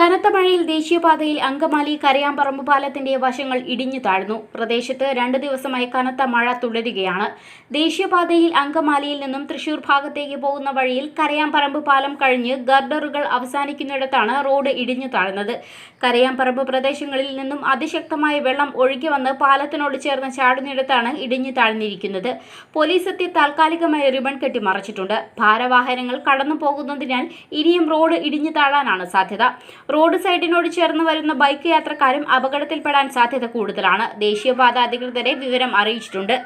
കനത്ത മഴയിൽ ദേശീയപാതയിൽ അങ്കമാലി കരയാമ്പറമ്പ് പാലത്തിന്റെ വശങ്ങൾ ഇടിഞ്ഞു താഴ്ന്നു. പ്രദേശത്ത് രണ്ട് ദിവസമായി കനത്ത മഴ തുടരുകയാണ്. ദേശീയപാതയിൽ അങ്കമാലിയിൽ നിന്നും തൃശൂർ ഭാഗത്തേക്ക് പോകുന്ന വഴിയിൽ കരയാമ്പറമ്പ് പാലം കഴിഞ്ഞ് ഗർഡറുകൾ അവസാനിക്കുന്നിടത്താണ് റോഡ് ഇടിഞ്ഞു താഴ്ന്നത്. കരയാമ്പറമ്പ് പ്രദേശങ്ങളിൽ നിന്നും അതിശക്തമായ വെള്ളം ഒഴുകി വന്ന് പാലത്തിനോട് ചേർന്ന് ചാടുന്നിടത്താണ് ഇടിഞ്ഞു താഴ്ന്നിരിക്കുന്നത്. പോലീസ് എത്തി താൽക്കാലികമായി റിബൺ കെട്ടി മറച്ചിട്ടുണ്ട് ഭാരവാഹനങ്ങൾ കടന്നു പോകുന്നതിനാൽ ഇനിയും റോഡ് ഇടിഞ്ഞു താഴാനാണ് സാധ്യത. റോഡ് സൈഡിനോട് ചേർന്ന് വരുന്ന ബൈക്ക് യാത്രക്കാരും അപകടത്തിൽപ്പെടാൻ സാധ്യത കൂടുതലാണ്. ദേശീയപാത അധികൃതരെ വിവരം അറിയിച്ചിട്ടുണ്ട്.